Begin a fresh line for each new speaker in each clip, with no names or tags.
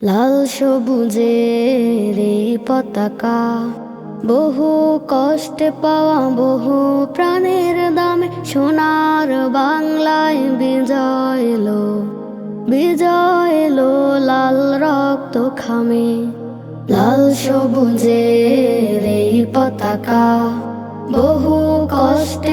লাল সবুজের এই পতাকা। বহু কষ্টে পাওয়া বহু প্রাণের দামে সোনার বাংলায় বিজয় এলো বিজয় এলো লাল রক্ত খামে। লাল সবুজের এই পতাকা বহু কষ্টে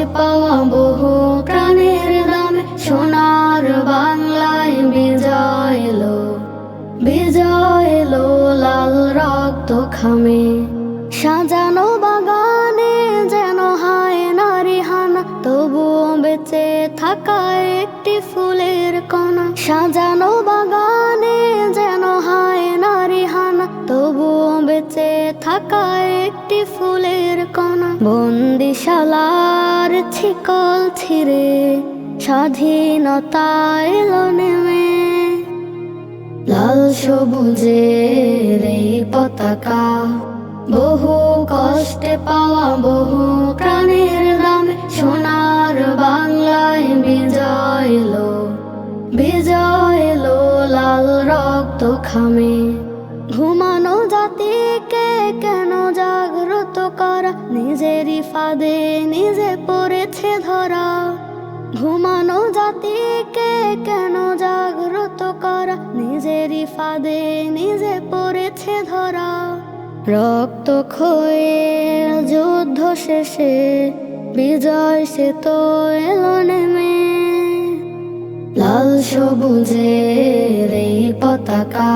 খামে সাজানো বাগানে যেন হায় নারী হানা, তবুও বেঁচে থাকা একটি ফুলের কণা। সাজানো বাগানে যেন হায় নারী হানা, তবুও বেঁচে থাকা একটি ফুলের কণা। বন্দিশালার ছিকল ছিঁড়ে স্বাধীনতা এলো নেমে সবুজের এই পতাকা। বহু কষ্টে পাওয়া বহু প্রাণের দামে সোনার বাংলায় বিজয় এলো বিজয় এলো লাল রক্ত খামে। ঘুমানো জাতিকে কেন জাগ্রত করা? নিজেরই ফাঁদে নিজে পড়েছে ধরা। ঘুমানো জাতিকে কেন জাগ্রত করা? ফাঁদে নিজে পড়েছে ধরা। রক্ত ক্ষয়ে যুদ্ধ শেষে বিজয় সে তো এলো নেমে। লাল সবুজের এই পতাকা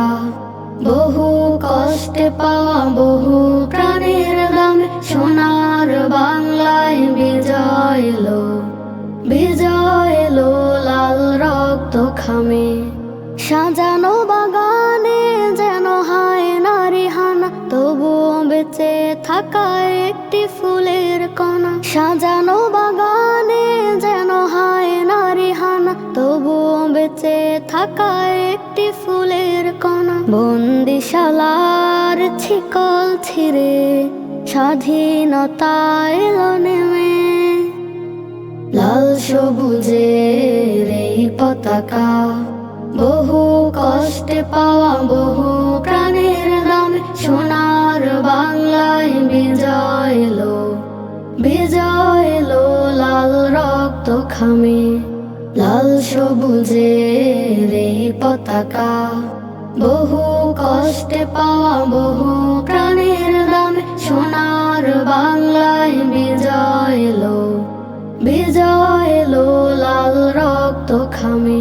বহু কষ্টে পাওয়া বহু প্রাণের দামে সোনার বাংলায় বিজয় এলো বিজয় এলো লাল রক্ত খামে। সাজানো বাগানে যেন হায় নারী হানা, তবুও বেঁচে থাকা একটি ফুলের কণা। সাজানো বাগানে যেন হায় নারী হানা, তবুও বেঁচে থাকা একটি ফুলের কণা। বন্দিশালার ছিকল ছিঁড়ে স্বাধীনতা এলো নেমে। লাল সবুজের এই পতাকা বহু কষ্টে পাওয়া বহু প্রাণের দামে সোনার বাংলায় বিজয় এলো বিজয় এলো লাল রক্ত খামে, লাল সবুজের এই পতাকা। বহু কষ্টে পাওয়া বহু প্রাণের দামে সোনার বাংলায় বিজয় এলো বিজয় এলো লাল রক্ত খামে।